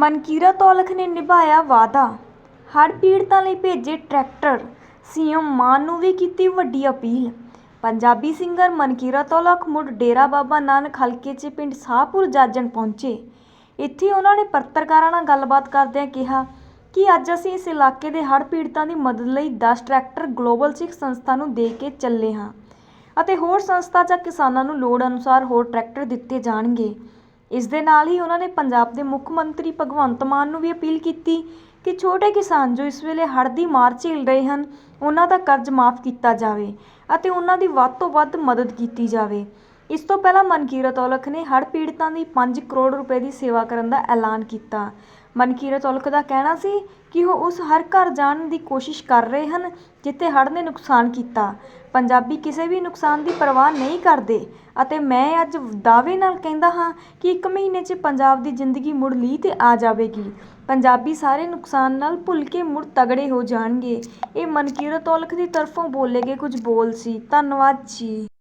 ਮਨਕੀਰਤ ਔਲਖ ਨੇ ਨਿਭਾਇਆ ਵਾਅਦਾ। ਹੜ੍ਹ ਪੀੜਤਾਂ ਲਈ ਭੇਜੇ ਟਰੈਕਟਰ। ਸੀਐਮ ਮਾਨ ਨੂੰ ਵੀ ਕੀਤੀ ਵੱਡੀ ਅਪੀਲ। ਪੰਜਾਬੀ ਸਿੰਗਰ ਮਨਕੀਰਤ ਔਲਖ ਮੁੜ ਡੇਰਾ ਬਾਬਾ ਨਾਨਕ ਹਲਕੇ 'ਚ ਪਿੰਡ ਸਾਹਪੁਰ ਜਾਜਣ ਪਹੁੰਚੇ। ਇੱਥੇ ਉਹਨਾਂ ਨੇ ਪੱਤਰਕਾਰਾਂ ਨਾਲ ਗੱਲਬਾਤ ਕਰਦਿਆਂ ਕਿਹਾ ਕਿ ਅੱਜ ਅਸੀਂ ਇਸ ਇਲਾਕੇ ਦੇ ਹੜ੍ਹ ਪੀੜਤਾਂ ਦੀ ਮਦਦ ਲਈ 10 ਟਰੈਕਟਰ ਗਲੋਬਲ ਸਿੱਖ ਸੰਸਥਾ ਨੂੰ ਦੇ ਕੇ ਚੱਲੇ ਹਾਂ ਅਤੇ ਹੋਰ ਸੰਸਥਾ ਜਾਂ ਕਿਸਾਨਾਂ ਨੂੰ ਲੋੜ ਅਨੁਸਾਰ ਹੋਰ ਟਰੈਕਟਰ ਦਿੱਤੇ ਜਾਣਗੇ। ਇਸ ਦੇ ਨਾਲ ਹੀ ਉਹਨਾਂ ਨੇ ਪੰਜਾਬ ਦੇ ਮੁੱਖ ਮੰਤਰੀ ਭਗਵੰਤ ਮਾਨ ਨੂੰ ਵੀ ਅਪੀਲ ਕੀਤੀ ਕਿ ਛੋਟੇ ਕਿਸਾਨ ਜੋ ਇਸ ਵੇਲੇ ਹੜ੍ਹ ਦੀ ਮਾਰ ਝੇਲ ਰਹੇ ਹਨ, ਉਹਨਾਂ ਦਾ ਕਰਜ਼ ਮਾਫ ਕੀਤਾ ਜਾਵੇ ਅਤੇ ਉਹਨਾਂ ਦੀ ਵੱਧ ਤੋਂ ਵੱਧ ਮਦਦ ਕੀਤੀ ਜਾਵੇ। ਇਸ ਤੋਂ ਪਹਿਲਾਂ ਮਨਕੀਰਤ ਔਲਖ ਨੇ ਹੜ੍ਹ ਪੀੜਤਾਂ ਦੀ 5 ਕਰੋੜ ਰੁਪਏ ਦੀ ਸੇਵਾ ਕਰਨ ਦਾ ਐਲਾਨ ਕੀਤਾ। ਮਨਕੀਰਤ ਔਲਖ ਦਾ ਕਹਿਣਾ ਸੀ ਕਿ ਉਹ ਉਸ ਹਰ ਘਰ ਜਾਣ ਦੀ ਕੋਸ਼ਿਸ਼ ਕਰ ਰਹੇ ਹਨ ਜਿੱਥੇ ਹੜ੍ਹ ਨੇ ਨੁਕਸਾਨ ਕੀਤਾ। ਪੰਜਾਬੀ ਕਿਸੇ ਵੀ ਨੁਕਸਾਨ ਦੀ ਪਰਵਾਹ ਨਹੀਂ ਕਰਦੇ ਅਤੇ ਮੈਂ ਅੱਜ ਦਾਅਵੇ ਨਾਲ ਕਹਿੰਦਾ ਹਾਂ ਕਿ ਇੱਕ ਮਹੀਨੇ 'ਚ ਪੰਜਾਬ ਦੀ ਜ਼ਿੰਦਗੀ ਮੁੜ ਲੀਹ ਤੇ ਆ ਜਾਵੇਗੀ। ਪੰਜਾਬੀ ਸਾਰੇ ਨੁਕਸਾਨ ਨਾਲ ਭੁੱਲ ਕੇ ਮੁੜ ਤਗੜੇ ਹੋ ਜਾਣਗੇ। ਇਹ ਮਨਕੀਰਤ ਔਲਖ ਦੀ ਤਰਫੋਂ ਬੋਲੇ ਗਏ ਕੁਝ ਬੋਲ ਸੀ। ਧੰਨਵਾਦ ਜੀ।